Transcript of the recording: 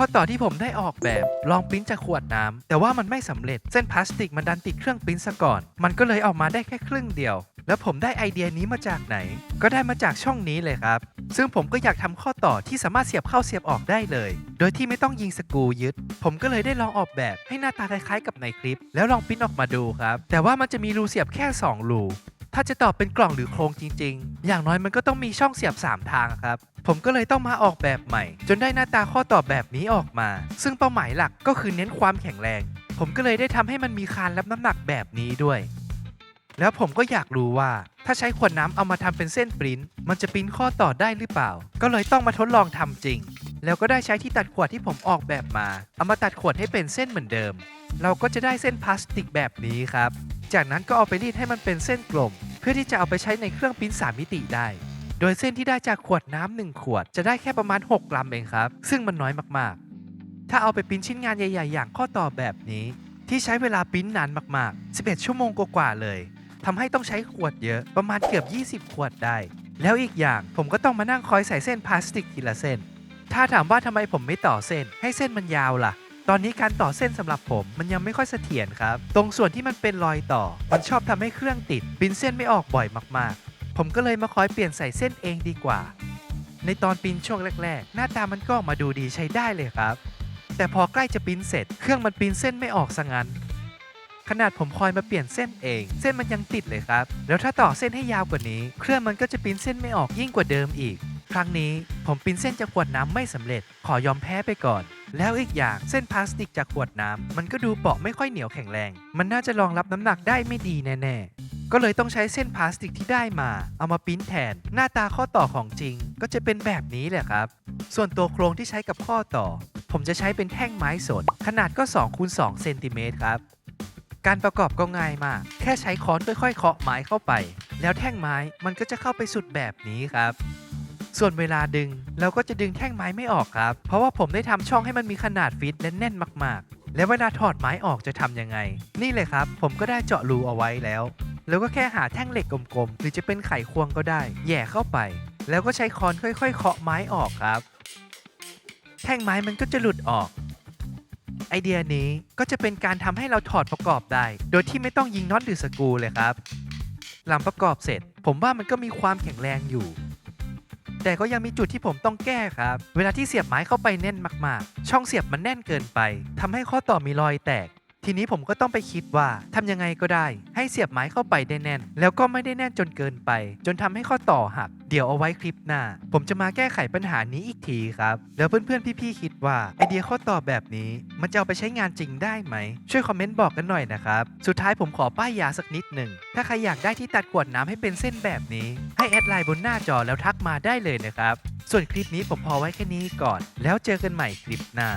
ข้อต่อที่ผมได้ออกแบบลองปริ้นจากขวดน้ำแต่ว่ามันไม่สำเร็จเส้นพลาสติกมันดันติดเครื่องปริ้นซะก่อน มันก็เลยออกมาได้แค่ครึ่งเดียว แล้วผมได้ไอเดียนี้มาจากไหน ก็ได้มาจากช่องนี้เลยครับ ซึ่งผมก็อยากทำข้อต่อที่สามารถเสียบเข้าเสียบออกได้เลย โดยที่ไม่ต้องยิงสกูยึด ผมก็เลยได้ลองออกแบบให้หน้าตาคล้ายๆกับในคลิป แล้วลองปิ้นออกมาดูครับ แต่ว่ามันจะมีรูเสียบแค่สองรู ถ้าจะตอบเป็นกล่องหรือโครงจริง ๆ อย่างน้อยมันก็ต้องมีช่องเสียบ 3 ทางครับ ผมก็เลยต้องมาออกแบบใหม่ จนได้หน้าตาข้อตอบแบบนี้ออกมา ซึ่งเป้าหมายหลักก็คือเน้นความแข็งแรง ผมก็เลยได้ทำให้มันมีคานรับน้ำหนักแบบนี้ด้วย แล้วผมก็อยากรู้ว่า ถ้าใช้ขวดน้ำเอามาทำเป็นเส้นปริ้นมันจะปริ้นข้อต่อได้หรือเปล่า ก็เลยต้องมาทดลองทำจริง แล้วก็ได้ใช้ที่ตัดขวดที่ผมออกแบบมา เอามาตัดขวดให้เป็นเส้นเหมือนเดิม เราก็จะได้เส้นพลาสติกแบบนี้ครับ จากนั้นก็เอาไปรีดให้มันเป็นเส้นกลม เพื่อที่จะเอาไปใช้ในเครื่องปริ้น3มิติได้ โดยเส้นที่ได้จากขวดน้ำหนึ่งขวดจะได้แค่ประมาณ 6 กรัมเองครับ ซึ่งมันน้อยมากๆ ถ้าเอาไปปริ้นชิ้นงานใหญ่ ๆ อย่างข้อต่อแบบนี้ ที่ใช้เวลาปริ้นนานมากๆ 11 ชั่วโมงกว่าๆเลยทำให้ต้องใช้ขวดเยอะประมาณเกือบ 20 ขวดได้ แล้วอีกอย่างผมก็ต้องมานั่งคอยใส่เส้นพลาสติกทีละเส้น ถ้าถามว่าทำไมผมไม่ต่อเส้น ให้เส้นมันยาวล่ะ ตอนนี้การต่อเส้นสำหรับผมมันยังไม่ค่อยเสถียรครับ ตรงส่วนที่มันเป็นรอยต่อ มันชอบทำให้เครื่องติด ปิ้นเส้นไม่ออกบ่อยมากๆ ผมก็เลยมาคอยเปลี่ยนใส่เส้นเองดีกว่า ในตอนปิ้นช่วงแรก ๆ หน้าตามันก็ออกมาดูดีใช้ได้เลยครับ แต่พอใกล้จะปิ้นเสร็จ เครื่องมันปิ้นเส้นไม่ออกซะงั้น ขนาดผมคอยมาเปลี่ยนเส้นเอง เส้นมันยังติดเลยครับ แล้วถ้าต่อเส้นให้ยาวกว่านี้ เครื่องมันก็จะปิ้นเส้นไม่ออกยิ่งกว่าเดิมอีก ครั้งนี้ผมปิ้นเส้นจากขวดน้ำไม่สำเร็จ ขอยอมแพ้ไปก่อน แล้วอีกอย่างเส้นพลาสติกจากขวดน้ำมันก็ดูเปราะไม่ค่อยเหนียวแข็งแรง มันน่าจะรองรับน้ำหนักได้ไม่ดีแน่ๆ ก็เลยต้องใช้เส้นพลาสติกที่ได้มา เอามาปิ้นแทน หน้าตาข้อต่อของจริง ก็จะเป็นแบบนี้แหละครับ ส่วนตัวโครงที่ใช้กับข้อต่อ ผมจะใช้เป็นแท่งไม้สน ขนาดก็2คูณ2เซนติเมตรครับการประกอบก็ง่ายมาก แค่ใช้ค้อนค่อยๆเคาะไม้เข้าไป แล้วแท่งไม้มันก็จะเข้าไปสุดแบบนี้ครับ ส่วนเวลาดึงเราก็จะดึงแท่งไม้ไม่ออกครับ เพราะว่าผมได้ทำช่องให้มันมีขนาดฟิตและแน่นมากๆ แล้วเวลาถอดไม้ออกจะทำยังไง นี่เลยครับ ผมก็ได้เจาะรูเอาไว้แล้ว แล้วก็แค่หาแท่งเหล็กกลมๆ หรือจะเป็นไขควงก็ได้ แย่เข้าไป แล้วก็ใช้ค้อนค่อยๆ เคาะไม้ออกครับ แท่งไม้มันก็จะหลุดออก ไอเดียนี้ก็จะเป็นการทำให้เราถอดประกอบได้ โดยที่ไม่ต้องยิงน็อตหรือสกรูเลยครับหลังประกอบเสร็จ ผมว่ามันก็มีความแข็งแรงอยู่ แต่ก็ยังมีจุดที่ผมต้องแก้ครับ เวลาที่เสียบไม้เข้าไปแน่นมากๆ ช่องเสียบมันแน่นเกินไปทำให้ข้อต่อมีรอยแตก ทีนี้ผมก็ต้องไปคิดว่าทำยังไงก็ได้ ให้เสียบไม้เข้าไปได้แน่น แล้วก็ไม่ได้แน่นจนเกินไป จนทำให้ข้อต่อหัก เดี๋ยวเอาไว้คลิปหน้า ผมจะมาแก้ไขปัญหานี้อีกทีครับ แล้วเพื่อนๆพี่ๆคิดว่าไอเดียข้อต่อแบบนี้ มันจะเอาไปใช้งานจริงได้ไหม ช่วยคอมเมนต์บอกกันหน่อยนะครับ สุดท้ายผมขอป้ายยาสักนิดหนึ่งถ้าใครอยากได้ที่ตัดขวดน้ำให้เป็นเส้นแบบนี้ ให้แอดไลน์บนหน้าจอแล้วทักมาได้เลยนะครับส่วนคลิปนี้ผมพอไว้แค่นี้ก่อน แล้วเจอกันใหม่คลิปหน้า